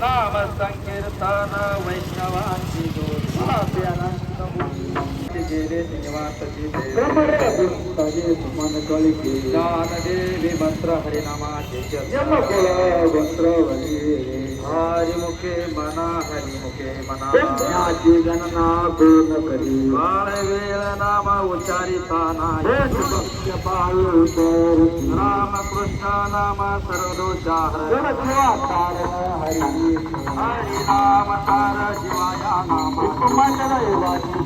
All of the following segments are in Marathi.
नाम संकीर्तन वैष्णवांची गेले निवासची ज्ञानदेवी मंत्र हरिनामाचे हरिमुखे मना हरिमुखे मना. गणना पूर्ण करी बाळ वेळ नाम रामकृष्ण नाम सर्वदोषाहर हरि. नाम सार शिवाया नाम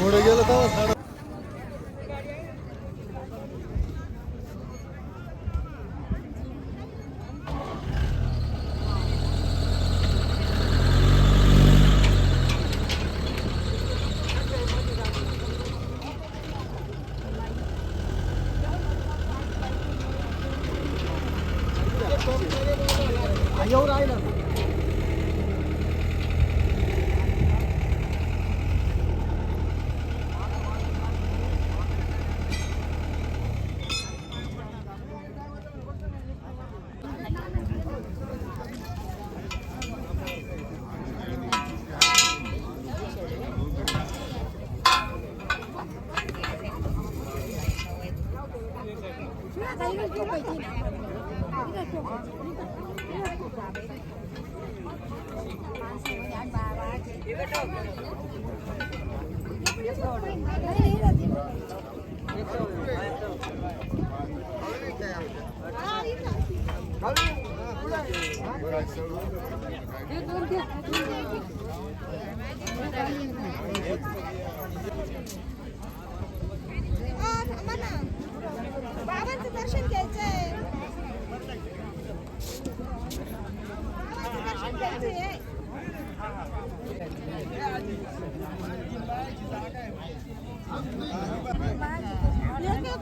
मना हरिमुखे मना नित्य मना रामकृष्ण भक्त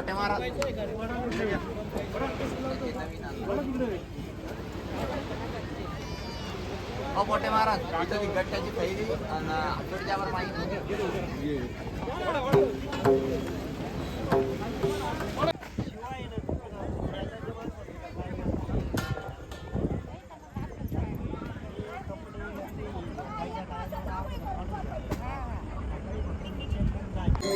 गोटे मारा. हो गोटे मारा. गट्ट्याची थैली आणि हातोडीच्यावर माहिती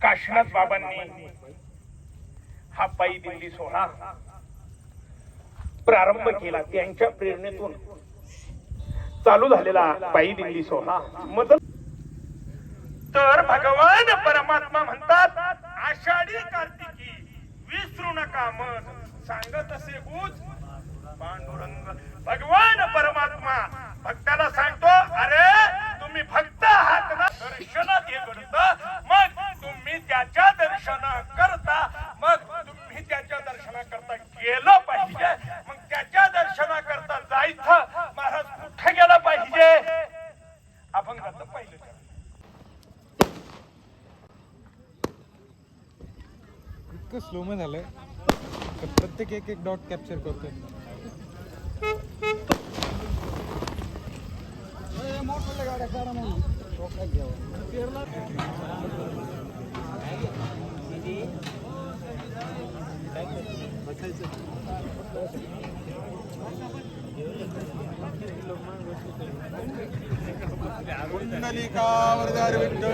काशीनाथ बाबांनी हा पायी दिंडी सोहळा प्रारंभ केला. त्यांच्या प्रेरणेतून चालू झालेला पायी दिंडी सोहळा. मदत तर भगवान परमात्मा म्हणतात आषाढी कार्तिकी विसरू नका मन. सांगत असे गुज पांडुरंग. भगवान परमात्मा भक्ताला सांगतो अरे तुम्ही भक्त आहात ना? दर्शनात हे घडत. दर्शन करता मग तुम्ही त्याच्या दर्शना करता गेलं पाहिजे. मग त्याच्या दर्शना करता जायचं महाराज कुठे गेला पाहिजे? अभंगाचं पहिलं. इतकं स्लो मध्ये झालंय तर प्रत्येक एक एक डॉट कॅप्चर करतोय. தலிகா அவரது அறிவிட்டு